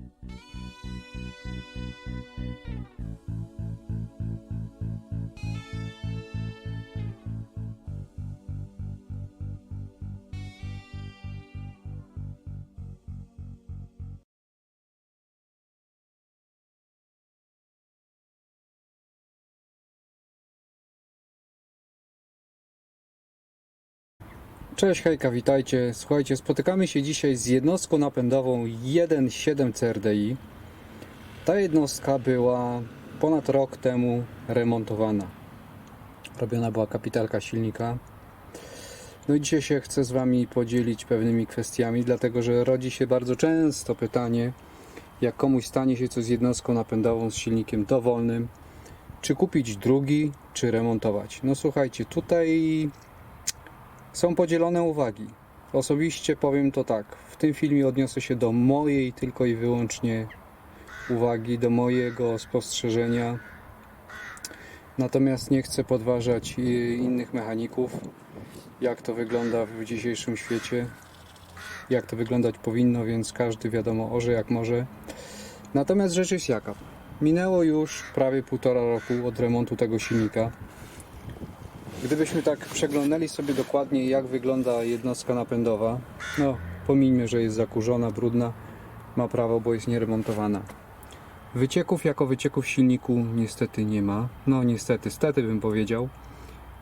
Thank you. Cześć, hejka, witajcie. Słuchajcie, spotykamy się dzisiaj z jednostką napędową 1.7 CRDI. Ta jednostka była ponad rok temu remontowana. Robiona była kapitalka silnika. No i dzisiaj się chcę z Wami podzielić pewnymi kwestiami, dlatego że rodzi się bardzo często pytanie, jak komuś stanie się coś z jednostką napędową z silnikiem dowolnym, czy kupić drugi, czy remontować. No słuchajcie, tutaj są podzielone uwagi. Osobiście powiem to tak. W tym filmie odniosę się do mojej tylko i wyłącznie uwagi, do mojego spostrzeżenia. Natomiast nie chcę podważać y, innych mechaników, jak to wygląda w dzisiejszym świecie, jak to wyglądać powinno, więc każdy wiadomo orze jak może. Natomiast rzecz jest jaka. Minęło już prawie półtora roku od remontu tego silnika. Gdybyśmy tak przeglądali sobie dokładnie, jak wygląda jednostka napędowa, no pomijmy, że jest zakurzona, brudna, ma prawo, bo jest nieremontowana. Wycieków jako wycieków silniku niestety nie ma. No niestety, stety bym powiedział.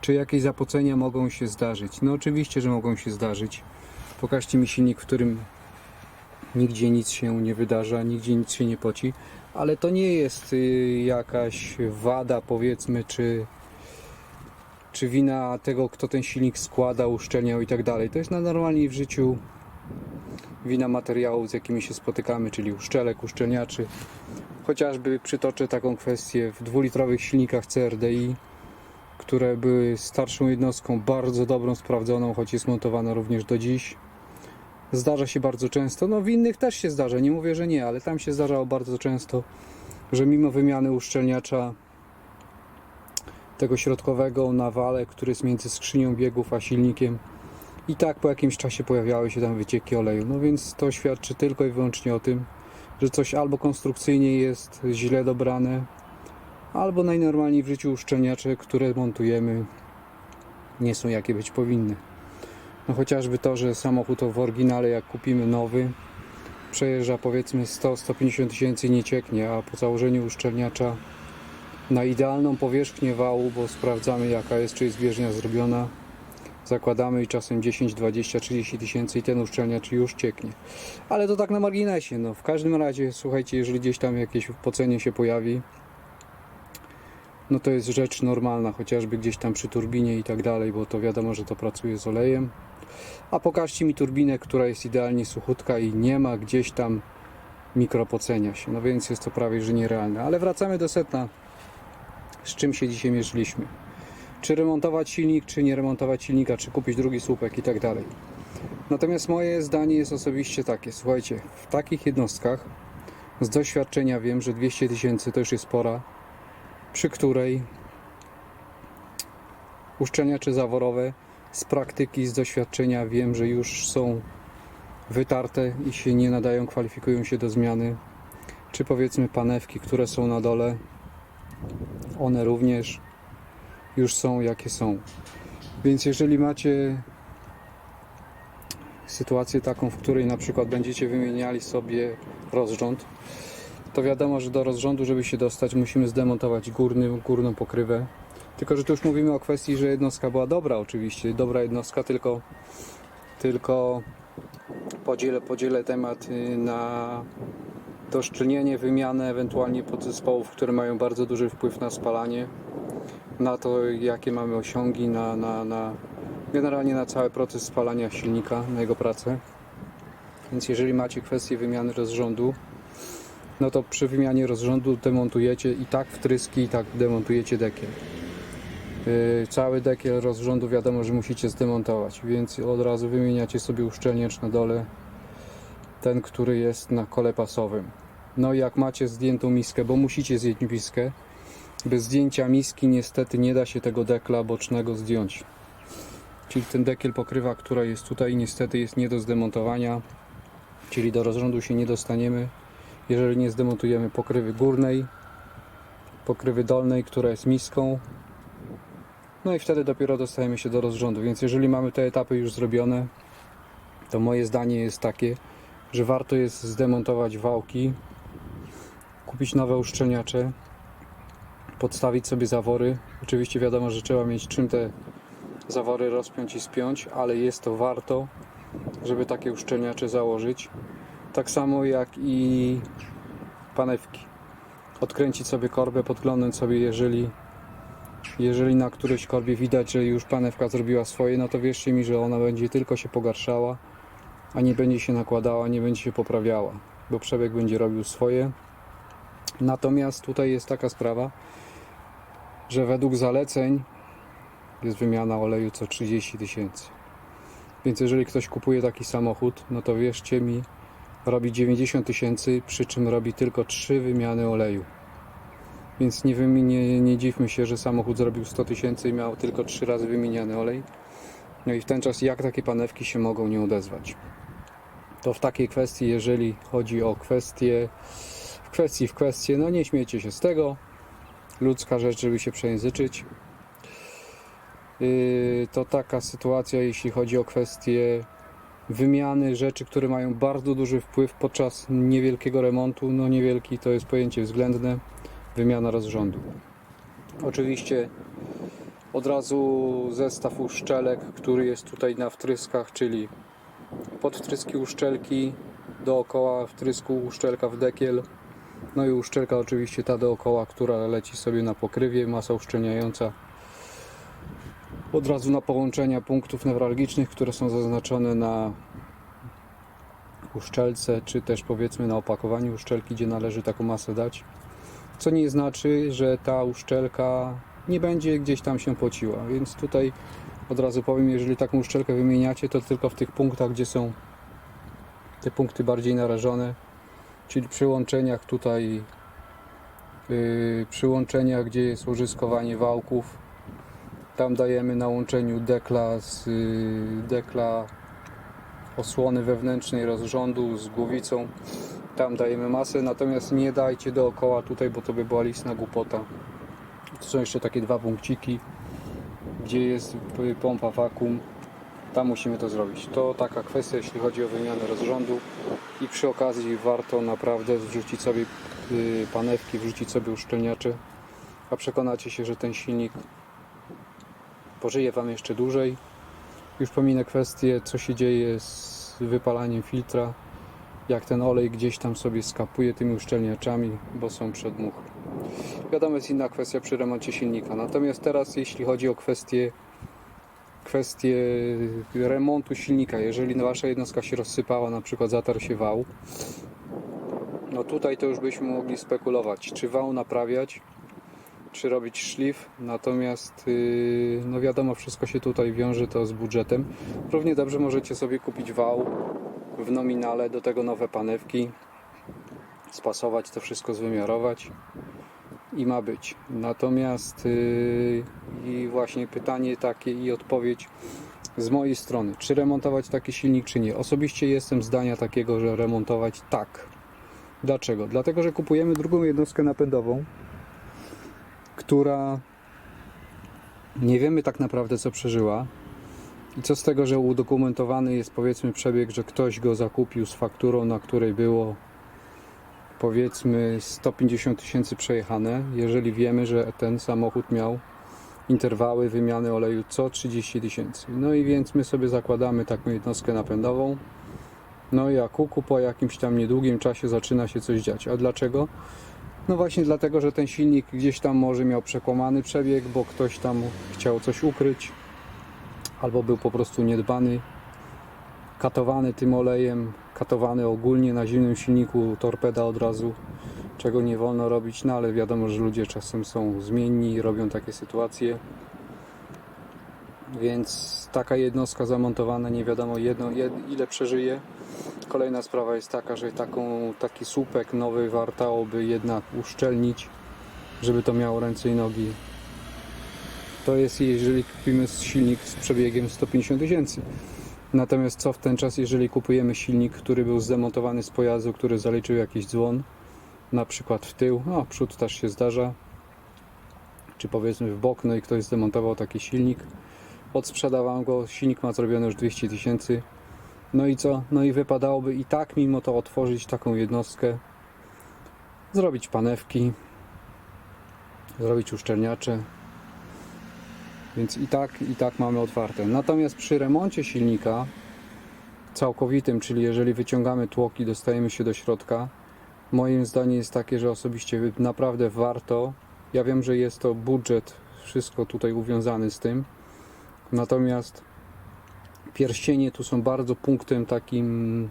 Czy jakieś zapocenia mogą się zdarzyć? No oczywiście, że mogą się zdarzyć. Pokażcie mi silnik, w którym nigdzie nic się nie wydarza, nigdzie nic się nie poci, ale to nie jest y, jakaś wada powiedzmy, czy czy wina tego, kto ten silnik składa, uszczelniał i tak dalej. To jest na normalnie w życiu wina materiałów, z jakimi się spotykamy, czyli uszczelek, uszczelniaczy. Chociażby przytoczę taką kwestię w dwulitrowych silnikach CRDI, które były starszą jednostką, bardzo dobrą, sprawdzoną, choć jest montowana również do dziś. Zdarza się bardzo często, no w innych też się zdarza, nie mówię, że nie, ale tam się zdarzało bardzo często, że mimo wymiany uszczelniacza tego środkowego na wale, który jest między skrzynią biegów a silnikiem. I tak po jakimś czasie pojawiały się tam wycieki oleju. No więc to świadczy tylko i wyłącznie o tym, że coś albo konstrukcyjnie jest źle dobrane, albo najnormalniej w życiu uszczelniacze, które montujemy, nie są jakie być powinny. No chociażby to, że samochód w oryginale, jak kupimy nowy, przejeżdża powiedzmy 100-150 tysięcy i nie cieknie, a po założeniu uszczelniacza na idealną powierzchnię wału, bo sprawdzamy jaka jest, czy jest bieżnia zrobiona. Zakładamy i czasem 10, 20, 30 tysięcy i ten uszczelniacz już cieknie. Ale to tak na marginesie. No. W każdym razie, słuchajcie, jeżeli gdzieś tam jakieś pocenie się pojawi, no to jest rzecz normalna, chociażby gdzieś tam przy turbinie i tak dalej, bo to wiadomo, że to pracuje z olejem. A pokażcie mi turbinę, która jest idealnie suchutka i nie ma gdzieś tam mikropocenia się. No więc jest to prawie że nierealne. Ale wracamy do setna z czym się dzisiaj mierzyliśmy. Czy remontować silnik, czy nie remontować silnika, czy kupić drugi słupek i tak dalej. Natomiast moje zdanie jest osobiście takie. Słuchajcie, w takich jednostkach z doświadczenia wiem, że 200 tysięcy to już jest pora, przy której uszczelniacze zaworowe z praktyki, z doświadczenia wiem, że już są wytarte i się nie nadają, kwalifikują się do zmiany. Czy powiedzmy panewki, które są na dole, one również już są jakie są. Więc jeżeli macie sytuację taką, w której na przykład będziecie wymieniali sobie rozrząd, to wiadomo, że do rozrządu, żeby się dostać, musimy zdemontować górny, górną pokrywę. Tylko, że tu już mówimy o kwestii, że jednostka była dobra oczywiście, dobra jednostka, tylko, tylko podzielę, podzielę temat y, na doszczelnienie, wymianę ewentualnie podzespołów, które mają bardzo duży wpływ na spalanie, na to jakie mamy osiągi, na, na, na generalnie na cały proces spalania silnika, na jego pracę. Więc jeżeli macie kwestię wymiany rozrządu, no to przy wymianie rozrządu demontujecie i tak wtryski, i tak demontujecie dekiel. Yy, cały dekiel rozrządu wiadomo, że musicie zdemontować, więc od razu wymieniacie sobie uszczelniacz na dole, ten, który jest na kole pasowym. No i jak macie zdjętą miskę, bo musicie zdjąć miskę, bez zdjęcia miski niestety nie da się tego dekla bocznego zdjąć. Czyli ten dekiel pokrywa, która jest tutaj, niestety jest nie do zdemontowania, czyli do rozrządu się nie dostaniemy jeżeli nie zdemontujemy pokrywy górnej, pokrywy dolnej, która jest miską. No i wtedy dopiero dostajemy się do rozrządu. Więc jeżeli mamy te etapy już zrobione, to moje zdanie jest takie, że warto jest zdemontować wałki, kupić nowe uszczelniacze, podstawić sobie zawory. Oczywiście wiadomo, że trzeba mieć czym te zawory rozpiąć i spiąć, ale jest to warto, żeby takie uszczelniacze założyć. Tak samo jak i panewki. Odkręcić sobie korbę, podglądnąć sobie, jeżeli, jeżeli na którejś korbie widać, że już panewka zrobiła swoje, no to wierzcie mi, że ona będzie tylko się pogarszała, a nie będzie się nakładała, nie będzie się poprawiała, bo przebieg będzie robił swoje. Natomiast tutaj jest taka sprawa, że według zaleceń jest wymiana oleju co 30 tysięcy. Więc jeżeli ktoś kupuje taki samochód, no to wierzcie mi, robi 90 tysięcy, przy czym robi tylko 3 wymiany oleju. Więc nie, nie, nie dziwmy się, że samochód zrobił 100 tysięcy i miał tylko 3 razy wymieniany olej. No i w ten czas jak takie panewki się mogą nie odezwać? To w takiej kwestii, jeżeli chodzi o kwestie, w kwestii w kwestię, no nie śmiejcie się z tego. Ludzka rzecz, żeby się przejęzyczyć. Yy, to taka sytuacja, jeśli chodzi o kwestie wymiany rzeczy, które mają bardzo duży wpływ podczas niewielkiego remontu. No niewielki to jest pojęcie względne, wymiana rozrządu. Oczywiście od razu zestaw uszczelek, który jest tutaj na wtryskach, czyli podwtryski uszczelki, dookoła wtrysku uszczelka w dekiel, no i uszczelka oczywiście ta dookoła, która leci sobie na pokrywie, masa uszczelniająca od razu na połączenia punktów newralgicznych, które są zaznaczone na uszczelce, czy też powiedzmy na opakowaniu uszczelki, gdzie należy taką masę dać. Co nie znaczy, że ta uszczelka nie będzie gdzieś tam się pociła, więc tutaj od razu powiem, jeżeli taką uszczelkę wymieniacie, to tylko w tych punktach, gdzie są te punkty bardziej narażone, czyli przy łączeniach tutaj, yy, przy łączeniach, gdzie jest łożyskowanie wałków, tam dajemy na łączeniu dekla z yy, dekla osłony wewnętrznej rozrządu z głowicą. Tam dajemy masę, natomiast nie dajcie dookoła tutaj, bo to by była listna głupota. Tu są jeszcze takie dwa punkciki, gdzie jest pompa wakum. Tam musimy to zrobić. To taka kwestia, jeśli chodzi o wymianę rozrządu. I przy okazji warto naprawdę wrzucić sobie y, panewki, wrzucić sobie uszczelniacze, a przekonacie się, że ten silnik pożyje Wam jeszcze dłużej. Już pominę kwestię, co się dzieje z wypalaniem filtra, jak ten olej gdzieś tam sobie skapuje tymi uszczelniaczami, bo są przedmuchy. Wiadomo, jest inna kwestia przy remoncie silnika. Natomiast teraz, jeśli chodzi o kwestię, kwestię remontu silnika, jeżeli Wasza jednostka się rozsypała, na przykład zatarł się wał, no tutaj to już byśmy mogli spekulować, czy wał naprawiać, czy robić szlif, natomiast yy, no wiadomo, wszystko się tutaj wiąże to z budżetem. Równie dobrze możecie sobie kupić wał w nominale, do tego nowe panewki, spasować to wszystko, zwymiarować i ma być. Natomiast yy, i właśnie pytanie takie i odpowiedź z mojej strony, czy remontować taki silnik, czy nie. Osobiście jestem zdania takiego, że remontować tak. Dlaczego? Dlatego, że kupujemy drugą jednostkę napędową, która nie wiemy tak naprawdę co przeżyła. I co z tego, że udokumentowany jest powiedzmy przebieg, że ktoś go zakupił z fakturą, na której było powiedzmy 150 tysięcy przejechane, jeżeli wiemy, że ten samochód miał interwały wymiany oleju co 30 tysięcy. No i więc my sobie zakładamy taką jednostkę napędową. No i a kuku po jakimś tam niedługim czasie zaczyna się coś dziać. A dlaczego? No właśnie dlatego, że ten silnik gdzieś tam może miał przekłamany przebieg, bo ktoś tam chciał coś ukryć, albo był po prostu niedbany, katowany tym olejem, katowany ogólnie na zimnym silniku, torpeda od razu, czego nie wolno robić, no ale wiadomo, że ludzie czasem są zmienni i robią takie sytuacje. Więc taka jednostka zamontowana nie wiadomo jedno, jed, ile przeżyje. Kolejna sprawa jest taka, że taką, taki słupek nowy wartałoby jednak uszczelnić, żeby to miało ręce i nogi. To jest jeżeli kupimy silnik z przebiegiem 150 tysięcy. Natomiast co w ten czas, jeżeli kupujemy silnik, który był zdemontowany z pojazdu, który zaliczył jakiś dzwon, na przykład w tył, no przód też się zdarza, czy powiedzmy w bok, no i ktoś zdemontował taki silnik, odsprzedawałem go, silnik ma zrobione już 200 tysięcy, no i co? No i wypadałoby i tak mimo to otworzyć taką jednostkę, zrobić panewki, zrobić uszczelniacze, więc i tak, i tak mamy otwarte. Natomiast przy remoncie silnika całkowitym, czyli jeżeli wyciągamy tłoki, dostajemy się do środka, moim zdaniem jest takie, że osobiście naprawdę warto. Ja wiem, że jest to budżet, wszystko tutaj uwiązany z tym. Natomiast pierścienie tu są bardzo punktem takim,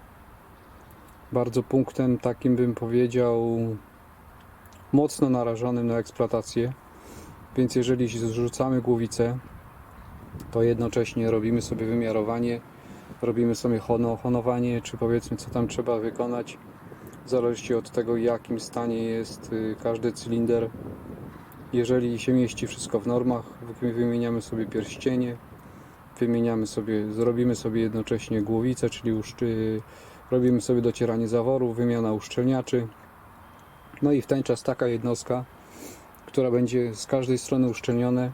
bardzo punktem takim bym powiedział, mocno narażonym na eksploatację. Więc jeżeli zrzucamy głowicę, to jednocześnie robimy sobie wymiarowanie, robimy sobie hono, honowanie, czy powiedzmy co tam trzeba wykonać. W zależności od tego, jakim stanie jest y, każdy cylinder. Jeżeli się mieści wszystko w normach, wy- wymieniamy sobie pierścienie, wymieniamy sobie, zrobimy sobie jednocześnie głowicę, czyli uszczy, robimy sobie docieranie zaworów, wymiana uszczelniaczy. No i w ten czas taka jednostka, która będzie z każdej strony uszczelnione,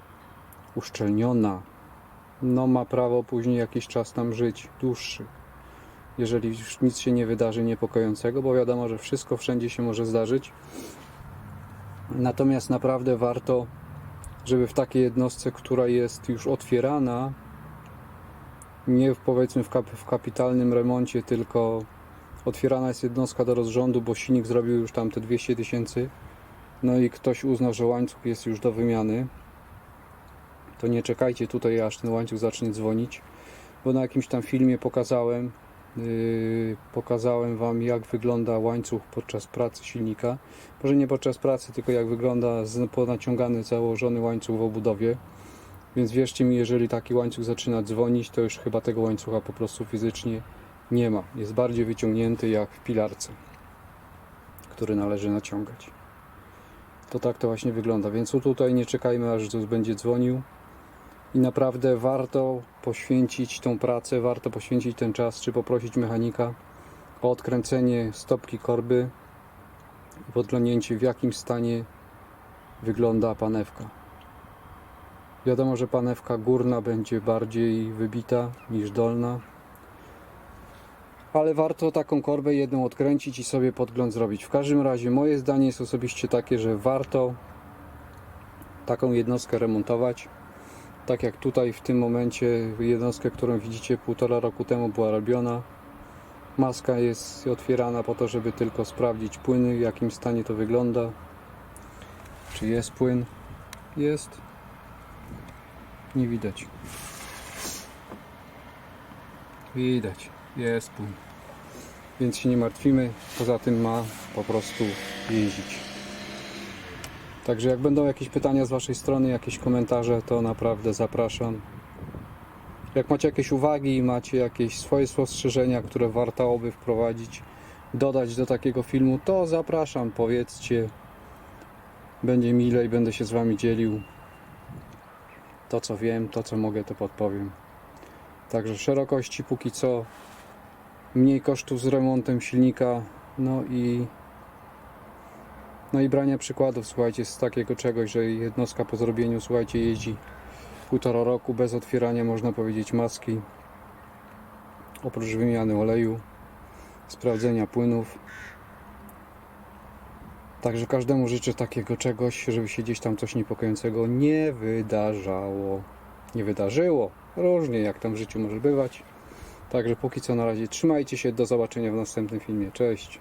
uszczelniona, no ma prawo później jakiś czas tam żyć, dłuższy. Jeżeli już nic się nie wydarzy niepokojącego, bo wiadomo, że wszystko wszędzie się może zdarzyć. Natomiast naprawdę warto, żeby w takiej jednostce, która jest już otwierana, nie powiedzmy w, kap, w kapitalnym remoncie, tylko otwierana jest jednostka do rozrządu, bo silnik zrobił już tam te 200 tysięcy, no i ktoś uznał, że łańcuch jest już do wymiany, to nie czekajcie tutaj, aż ten łańcuch zacznie dzwonić, bo na jakimś tam filmie pokazałem, yy, pokazałem Wam, jak wygląda łańcuch podczas pracy silnika. Może nie podczas pracy, tylko jak wygląda ponaciągany, założony łańcuch w obudowie. Więc wierzcie mi, jeżeli taki łańcuch zaczyna dzwonić, to już chyba tego łańcucha po prostu fizycznie nie ma. Jest bardziej wyciągnięty jak w pilarce, który należy naciągać. To tak to właśnie wygląda. Więc tutaj nie czekajmy, aż Zeus będzie dzwonił. I naprawdę warto poświęcić tą pracę, warto poświęcić ten czas, czy poprosić mechanika o odkręcenie stopki korby i podglądnięcie w jakim stanie wygląda panewka. Wiadomo, że panewka górna będzie bardziej wybita niż dolna, ale warto taką korbę jedną odkręcić i sobie podgląd zrobić. W każdym razie moje zdanie jest osobiście takie, że warto taką jednostkę remontować. Tak jak tutaj w tym momencie jednostkę, którą widzicie półtora roku temu była robiona. Maska jest otwierana po to, żeby tylko sprawdzić płyny, w jakim stanie to wygląda. Czy jest płyn? Jest. Nie widać. Widać, jest płyn. Więc się nie martwimy. Poza tym ma po prostu jeździć. Także jak będą jakieś pytania z Waszej strony, jakieś komentarze, to naprawdę zapraszam. Jak macie jakieś uwagi, macie jakieś swoje spostrzeżenia, które warto by wprowadzić, dodać do takiego filmu, to zapraszam, powiedzcie. Będzie mile i będę się z Wami dzielił. To co wiem, to co mogę, to podpowiem. Także szerokości póki co, mniej kosztów z remontem silnika, no i no i brania przykładów, słuchajcie, z takiego czegoś, że jednostka po zrobieniu, słuchajcie, jeździ półtora roku bez otwierania, można powiedzieć, maski. Oprócz wymiany oleju, sprawdzenia płynów. Także każdemu życzę takiego czegoś, żeby się gdzieś tam coś niepokojącego nie wydarzało. Nie wydarzyło. Różnie jak tam w życiu może bywać. Także póki co na razie trzymajcie się. Do zobaczenia w następnym filmie. Cześć.